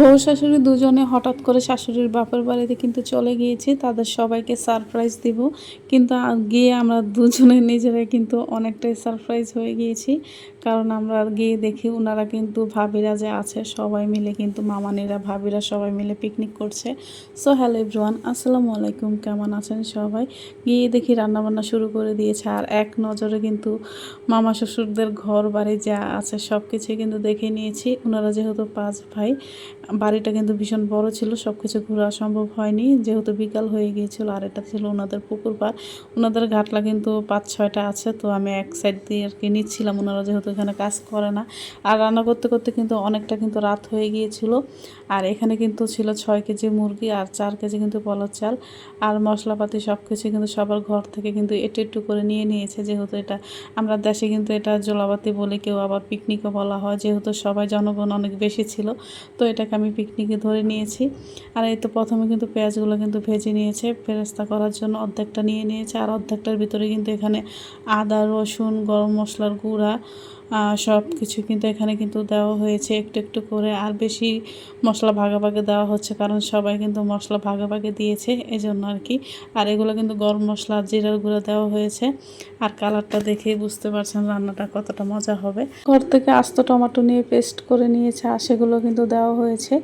বউ শাশুড়ি দুজনে হঠাৎ করে শাশুড়ির বাপের বাড়িতে কিন্তু চলে গিয়েছি, তাদের সবাইকে সারপ্রাইজ দিব। কিন্তু গিয়ে আমরা দুজনে নিজেরাই কিন্তু অনেকটাই সারপ্রাইজ হয়ে গিয়েছি। কারণ আমরা গিয়ে দেখি ওনারা কিন্তু ভাবিরা যে আছে, সবাই মিলে কিন্তু মামানিরা ভাবিরা সবাই মিলে পিকনিক করছে। সো হ্যালো এভরিওয়ান আসসালামু আলাইকুম, কেমন আছেন সবাই? গিয়ে দেখি রান্নাবান্না শুরু করে দিয়েছে। আর এক নজরে কিন্তু মামা শ্বশুরদের ঘর বাড়ি যা আছে সব কিছুই কিন্তু দেখে নিয়েছি। ওনারা যেহেতু পাঁচ ভাই বাড়িটা কিন্তু ভীষণ বড় ছিল সব কিছু ঘোরা সম্ভব হয়নি। যেহেতু বিকাল হয়ে গিয়েছিল আর এটা ছিল ওনাদের পুকুর পাড়, ওনাদের ঘাটলা কিন্তু পাঁচ ছয়টা আছে, তো আমি এক সাইড দিয়ে আর কি নিচ্ছিলাম। ওনারা যেহেতু এখানে কাজ করে না। আর রান্না করতে করতে কিন্তু অনেকটা কিন্তু রাত হয়ে গিয়েছিল। আর এখানে কিন্তু ছিল ছয় কেজি মুরগি আর চার কেজি কিন্তু পলার চাল। আর মশলাপাতি সব কিছু কিন্তু সবার ঘর থেকে কিন্তু একটু একটু করে নিয়ে নিয়েছে। যেহেতু এটা আমরা দেশে কিন্তু এটা জোলাবাতি বলে কেউ আবার পিকনিকও বলা হয়। যেহেতু সবাই জনগণ অনেক বেশি ছিল, তো এটাকে আমি পিকনিকে ধরে নিয়েছি। আর এই তো প্রথমে কিন্তু পেঁয়াজগুলো কিন্তু ভেজে নিয়েছে ফেরেস্তা করার জন্য অর্ধেকটা নিয়ে নিয়েছে। আর অর্ধেকটার ভিতরে কিন্তু এখানে আদা, রসুন, গরম মশলার গুঁড়া সব কিছু কিন্তু এখানে কিন্তু দেওয়া হয়েছে একটু একটু করে। আর বেশি মশলা ভাগাভাগে ভাগে দেওয়া হচ্ছে কারণ সবাই কিন্তু মশলা ভাগাভাগে ভাগে দিয়েছে এই জন্য আর কি। আর এগুলো কিন্তু গরম মশলা জিরার গুঁড়ো দেওয়া হয়েছে। আর কালারটা দেখেই বুঝতে পারছেন রান্নাটা কতটা মজা হবে। ঘর থেকে আস্ত টমাটো নিয়ে পেস্ট করে নিয়েছে আর সেগুলো কিন্তু দেওয়া হয়েছে।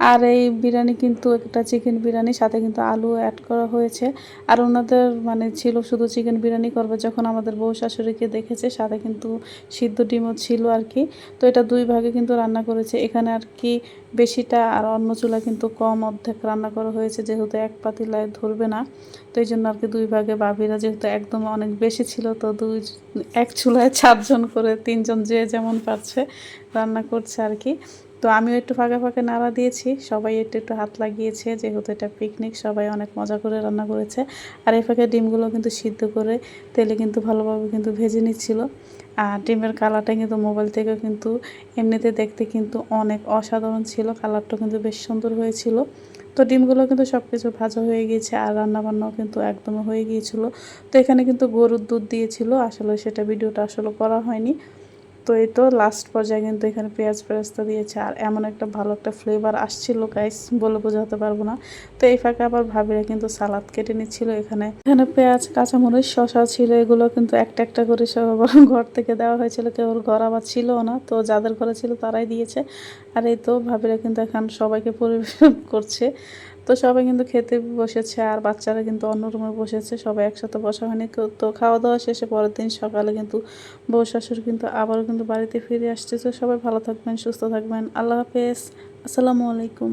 আর এই বিরিয়ানি কিন্তু একটা চিকেন বিরিয়ানি, সাথে কিন্তু আলু অ্যাড করা হয়েছে। আর ওনাদের মানে ছিল শুধু চিকেন বিরিয়ানি করবে যখন আমাদের বউ শাশুড়িকে দেখেছে, সাথে কিন্তু সিদ্ধ ডিমও ছিল আর কি। তো এটা দুই ভাগে কিন্তু রান্না করেছে। এখানে আর কি বেশিটা আর অন্য চুলা কিন্তু কম অর্ধেক রান্না করা হয়েছে, যেহেতু এক পাতিলায় ধরবে না। তো এই জন্য আর কি দুই ভাগে বাবিরা যেহেতু একদম অনেক বেশি ছিল, তো দুই এক চুলায় চারজন করে তিনজন যে যেমন পারছে রান্না করছে আর কি। তো আমিও একটু ফাঁকা ফাঁকা নাড়া দিয়েছি। সবাই একটু একটু হাত লাগিয়েছে, যেহেতু এটা পিকনিক সবাই অনেক মজা করে রান্না করেছে। আর এই ফাঁকে ডিমগুলো কিন্তু সিদ্ধ করে তেলে কিন্তু ভালোভাবে কিন্তু ভেজে নিচ্ছিল। আর ডিমের কালারটা কিন্তু মোবাইল থেকে কিন্তু এমনিতে দেখতে কিন্তু অনেক অসাধারণ ছিল। কালারটা কিন্তু বেশ সুন্দর হয়েছিল। তো ডিমগুলো কিন্তু সব কিছু ভাজা হয়ে গিয়েছে আর রান্নাবান্নাও কিন্তু একদম হয়ে গিয়েছিল। তো এখানে কিন্তু গরুর দুধ দিয়েছিল। আসলে সেটা ভিডিওটা আসলে করা হয়নি। তো এই তো লাস্ট পর্যায়ে কিন্তু এখানে পেঁয়াজ পেঁয়াজটা দিয়েছে। আর এমন একটা ভালো একটা ফ্লেভার আসছিল গাইস বলে বোঝাতে পারব না। তো এই ফাঁকে আবার ভাবিরা কিন্তু সালাদ কেটে নিচ্ছিল এখানে। এখানে পেঁয়াজ, কাঁচামরিচ শশা ছিল, এগুলো কিন্তু একটা একটা করে সব ঘর থেকে দেওয়া হয়েছিল। কেউ ঘর আবার ছিল না, তো যাদের ঘরে ছিল তারাই দিয়েছে। আর এই তো ভাবিরা কিন্তু এখন সবাইকে পরিবেশন করছে। তো সবাই কিন্তু খেতে বসেছে আর বাচ্চারা কিন্তু অন্য রুমে বসেছে, সবাই একসাথে বসা হয়নি। তো খাওয়া দাওয়া শেষে পরের দিন সকালে কিন্তু বউ শাশুড়ি কিন্তু আবারও কিন্তু বাড়িতে ফিরে আসছে। তো সবাই ভালো থাকবেন, সুস্থ থাকবেন। আল্লাহ হাফেজ। আসসালামু আলাইকুম।